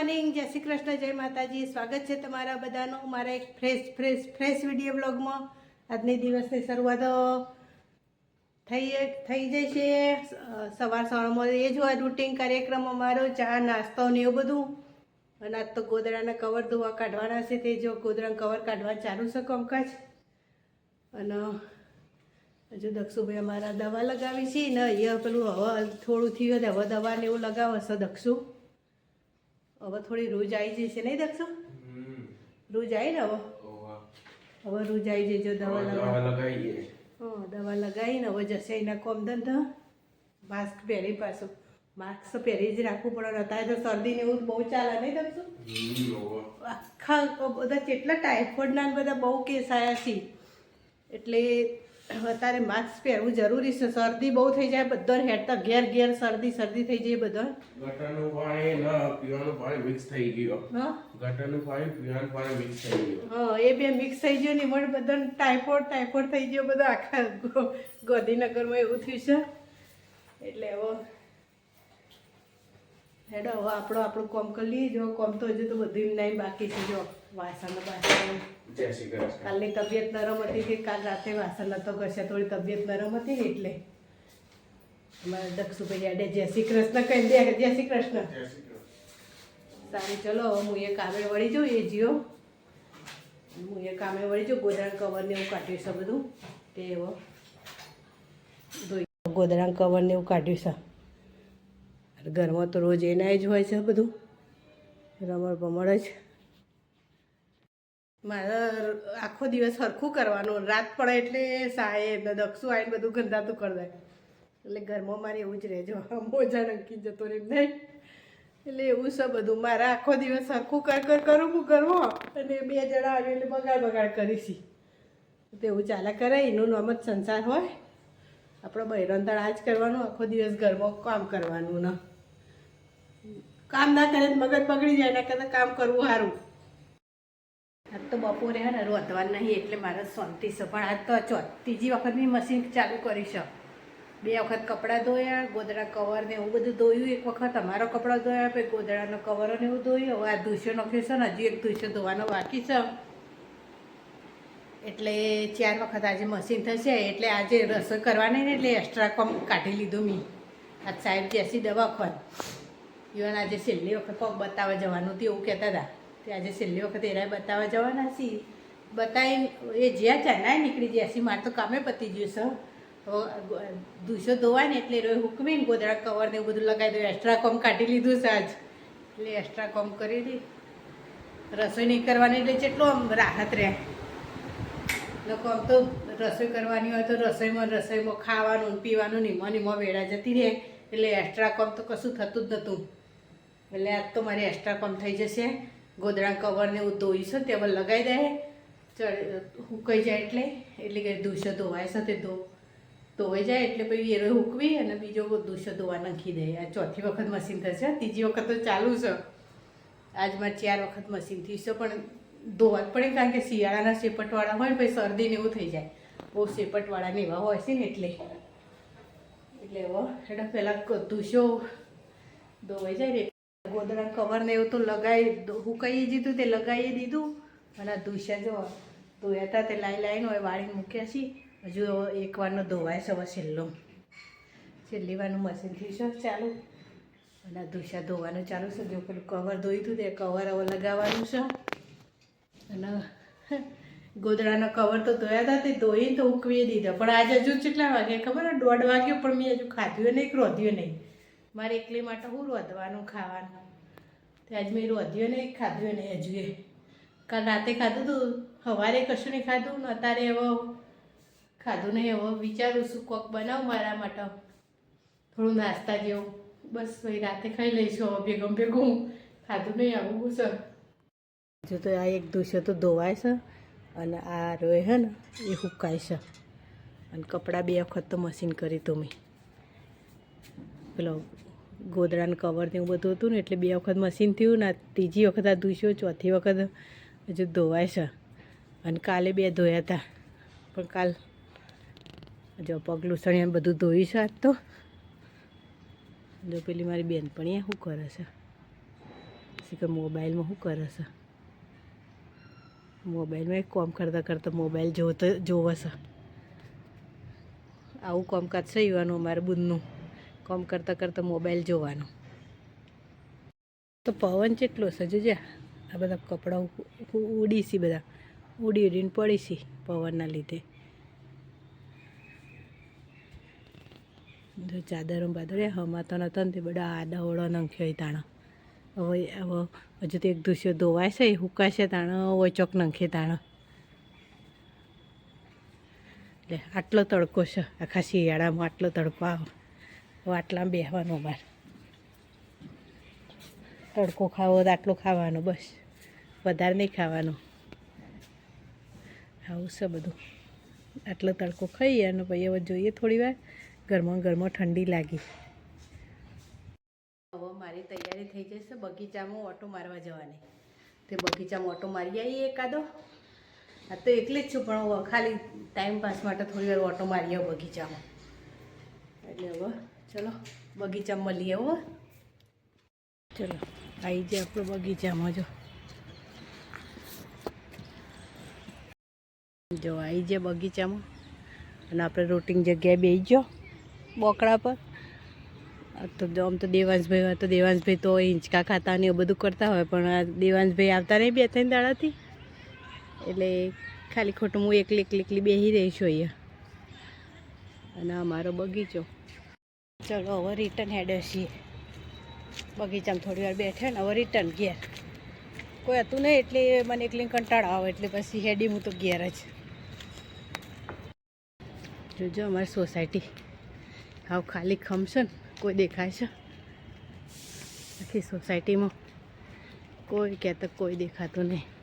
Morning જય શ્રી કૃષ્ણ, જય માતાજી. સ્વાગત છે તમારા બધાનું મારા એક ફ્રેશ ફ્રેશ ફ્રેશ વીડિયો બ્લોગમાં આજની દિવસની શરૂઆત થઈ થઈ છે. સવાર સવારમાં એ જ હોય રૂટિન કાર્યક્રમ અમારો, ચા, નાસ્તો ને એવું બધું. અને આજ તો ગોદડાના કવર ધોવા કાઢવાના છે. તે જો ગોદડાના કવર કાઢવા ચાલુ છે કામકાજ. અને હજુ દક્ષુભાઈ અમારા દવા લગાવી છે. ને અહીંયા પેલું હવા, થોડું થયું હવે દવા ને એવું લગાવશે દક્ષુ. હવે થોડી રૂજ આવી જશે નહીં દક્ષુ રૂજ આવી ને હવે હવે રૂજ આવી જજો દવા લગાવી હા દવા લગાવીને હવે જશે એના કોમ ધંધો. માસ્ક પહેરી પાછું. માસ્ક તો પહેરી જ રાખવું પડે. અત્યારે તો શરદી ને એવું બહુ ચાલે નહીં દક્ષુ આખા બધા કેટલા ટાઈફોઈડના બધા બહુ કેસ આવ્યા છે. એટલે અત્યારે માસ્ક પહેરવું જરૂરી છે. શરદી બહુ થઈ જાય બધો હેડતા ઘેર ઘેર શરદી શરદી થઈ જાય બધો. ગટરનું પાણી ન પીવાનું પાણી મિક્સ થઈ ગયું. હા? ગટરનું પાણી પીવાનું પાણી મિક્સ થઈ ગયું. હા એ બે મિક્સ થઈ ગયો ને એમાં બધાને ટાઇફોઇડ ટાઇફોઇડ થઈ ગયો બધા આખા ગોધીનગરમાં એવું થયું છે. એટલે હવે હેડો હવે આપણો આપણું કોમ કરી લઈએ. જો કોમ તો હજુ તો બધું નહીં બાકી છે. જો વાસણ બાસણ જય શ્રી કૃષ્ણ. કાલની તબિયત નરમ હતી કે કાલ રાતે વાસણ નતો કરશે થોડી તબિયત નરમ હતી ને એટલે. અમારા દક્ષુભાઈ આડે જય શ્રી કૃષ્ણ કહી દે જય શ્રી કૃષ્ણ. સારું ચલો હું એ કામે વળી જાઉં એ જીઓ. હું એ કામે વળી જાઉં ગોદડાં કવર ને એવું કાઢ્યું છે બધું. તે એવો. ધોઈ કવરને કવર ને એવું કાઢ્યું છે. ઘરમાં તો રોજ એના જ હોય છે બધું. રમણ ભમણ જ. મારે આખો દિવસ સરખું કરવાનું. રાત પડે એટલે સાહેબ દક્ષું આવીને બધું ગંધાતું કરી દે. એટલે ઘરમાં મારે એવું જ રહેજો મોજા નંકી જતો રહે. નહીં. એટલે એવું છે બધું. મારે આખો દિવસ સરખું કર કર, કરું, હું કરવો? અને બે જણા આવે એટલે બગાડ બગાડ કરીશી. તો એવું ચાલે કરે. એનું નામ જ સંસાર હોય. આપણો બૈરંતળ આ જ કરવાનું, આખો દિવસ ઘરમાં કામ કરવાનું ને. કામ ના કરે મગજ બગડી જાય એના કરતાં કામ કરવું સારું. આજ તો બપોરે હે ને રોધવાનું નહીં, એટલે મારે શાંતિ છે પણ આજ તો ચો ત્રીજી વખતની મશીન ચાલુ કરી છે. બે વખત કપડાં ધોયા, ગોદડા કવર ને એવું બધું ધોયું એક વખત. અમારો કપડાં ધોયા, પછી ગોદડાનો કવર ને એવું ધોયું. હવે આ ધૂસ્યો નાખ્યો છે ને, હજી એક ધૂસ્યો ધોવાનો બાકી છે. એટલે ચાર વખત આજે મશીન થશે, એટલે આજે રસોઈ કરવાની ને એટલે એક્સ્ટ્રા કોમ કાઢી લીધું મેં. આજ સાહેબ જેસી દવા દવાખાન. ઇવન આજે છેલ્લી વખત કોક બતાવવા જવાનું હતું એવું કહેતા હતા. તે આજે છેલ્લી વખત એરાય બતાવવા જવાના છીએ. બતાવી એ જ્યાં ચાનાય નીકળી જશે મારે તો કામે પતી ગયું છે. દૂસો ધોવાય ને એટલે રોય હુકમીને ગોદડા કવર ને એવું બધું લગાવી દઉં એક્સ્ટ્રા કોમ કાઢી લીધું છે આજ. એટલે એક્સ્ટ્રા કોમ કરી દી. રસોઈ નહીં કરવાની એટલે જેટલો આમ રાહત રહે. લોકો આમ તો રસોઈ કરવાની હોય તો રસોઈમાં રસોઈમાં ખાવાનું પીવાનું નિમો નીમો વેળા જતી રહે. એટલે એક્સ્ટ્રા કોમ તો કશું થતું જ નહોતું. એટલે આજ તો મારે એક્સ્ટ્રા કોમ થઈ જશે. ગોદડા કવરને એવું ધોઈ છે તે લગાવી દે. ચડ, હુકાઈ જાય એટલે. એટલે કે દૂષો ધોવાય તે ધો. ધોવાઈ જાય એટલે પછી એરો હુકવી અને બીજો દૂષો ધોવા નાખી દે. આ ચોથી વખત મશીન થશે. ત્રીજી વખત તો ચાલુ છે. આજમાં ચાર વખત મશીન થયું પણ ધોવા જ પડે કારણ કે શિયાળાના શેપટવાળા હોય પછી શરદીને એવું થઈ જાય. બહુ શેપટવાળાને એવા હોય છે ને એટલે. એટલે હવે એટલે પહેલાં દૂષો ધોવાઈ જાય ગોદડા કવર ને એવું તો લગાવી હુકાઈ દીધું તે લગાવી દીધું. અને દૂષા જો ધોયા તે લાઈ લાઈને હવે વાળીને મૂક્યા છીએ હજુ એક વારનો ધોવાય છે હવે છેલ્લો. છેલ્લી વારનું મશીન થયું છે ચાલુ? અને દૂષા ધોવાનું ચાલુ છે. જો પેલું કવર ધોયું હતું તે કવર હવે લગાવવાનું છે. અને ગોદડાનો કવર તો ધોયા હતા તે ધોઈને તો ઉકવી દીધા. પણ આજે હજુ કેટલા વાગે ખબર? દોઢ વાગ્યો પણ મેં હજુ ખાધ્યું નહીં, ક્રોધ્યું નહીં. મારે એકલી માટે હું રોધવાનું ખાવાનું? તે આજ મેં રોધ્યું નહીં, ખાધ્યો નહીં હજુ એ કાલ રાતે ખાધું હતું સવારે કશું નહીં ખાધું, ને અત્યારે એવો ખાધું નહીં હવે વિચારું છું કોક બનાવું મારા માટે. થોડું નાસ્તા જેવું. બસ ભાઈ, રાતે ખાઈ લઈશું, હવે ભેગમ ભેગું. ખાધું નહીં, આવું સર જો તો આ એક દૂષો તો ધોવાય છે, અને આ રોય હે ને, એ હુકાય છે. અને કપડાં બે વખત તો મશીન કરી તો મેં. પેલો ગોદડાનું કવર ને એવું બધું હતું ને, એટલે બે વખત મશીન થયું ને ત્રીજી વખત આ ધૂસ્યો ચોથી વખત હજુ ધોવાય છે. અને કાલે બે ધોયા હતા. પણ કાલ જો પગલું સણિયા બધું ધોયું છે આજ તો. જો પેલી મારી બેનપણીએ શું કરે છે? કે મોબાઈલમાં શું કરે છે? મોબાઈલમાં એક કોમ કરતાં કરતાં મોબાઈલ જોતો જોવે છે. આવું કોમકાજ છે યુવાનું અમારે બુનનું. કોમ કરતાં કરતાં મોબાઈલ જોવાનું. તો પવન કેટલો છે, જોજે. આ બધા કપડાં ઉડીશી બધા. ઉડી ઉડીને પડી છે પવનના લીધે. જો ચાદરો બાદરે હમાતો નતો ને તે બધા આડા ઓળો નંખ્યો તાણા. હવે હવે, હજુ તો એક દુસ્યો ધોવાય છે હુકાશે તાણા ચોક નંખે તાણા. એટલે આટલો તડકો છે, આખા શિયાળામાં આટલો તડકો આવે. હવે આટલામાં બેસવાનું બાર તડકો ખાવો આટલો ખાવાનો બસ. વધારે નહીં ખાવાનું. આવું છે બધું. આટલો તડકો ખાઈએ અને પછી હવે જોઈએ થોડી વાર. ઘરમાં ગરમા ઠંડી લાગી. હવે મારી તૈયારી થઈ જશે બગીચામાં ઓટો મારવા જવાની. તે બગીચામાં ઓટો મારી આવીએ એકાદો. આ તો એકલી જ છું, પણ ખાલી ટાઈમ પાસ માટે થોડી વાર ઓટો મારી આવ્યો બગીચામાં. એટલે હવે ચલો, બગીચામાં મળીએ હો ચલો, આવી જાય આપણો બગીચામાં, જો. જો, આવી જાય બગીચામાં. અને આપણે રોટિંગ જગ્યાએ બેસી ગયો બોકડા પર. તો આમ તો દેવાંશભાઈ હોય તો દેવાંશભાઈ તો હિંચકા ખાતા ને એવું બધું કરતા હોય, પણ દેવાંશભાઈ આવતા નહીં બે ત્રણ દાડાથી. એટલે ખાલી ખોટું હું એકલી એકલી એકલી બેસી રહી છું અહીંયા. અને અમારો મારો બગીચો. ચલો, હવે રિટર્ન હેડે છીએ. બગીચામાં થોડી વાર બેઠે ને હવે રિટર્ન ઘેર. કોઈ હતું નહીં એટલે મને એકલી કંટાળો આવે, એટલે પછી હેડી હું તો ઘેર જ. જોજો અમારી સોસાયટી હાવ ખાલી ખમશે ને, કોઈ દેખાય છે? આખી સોસાયટીમાં કોઈ કહેતો કોઈ દેખાતું નહીં.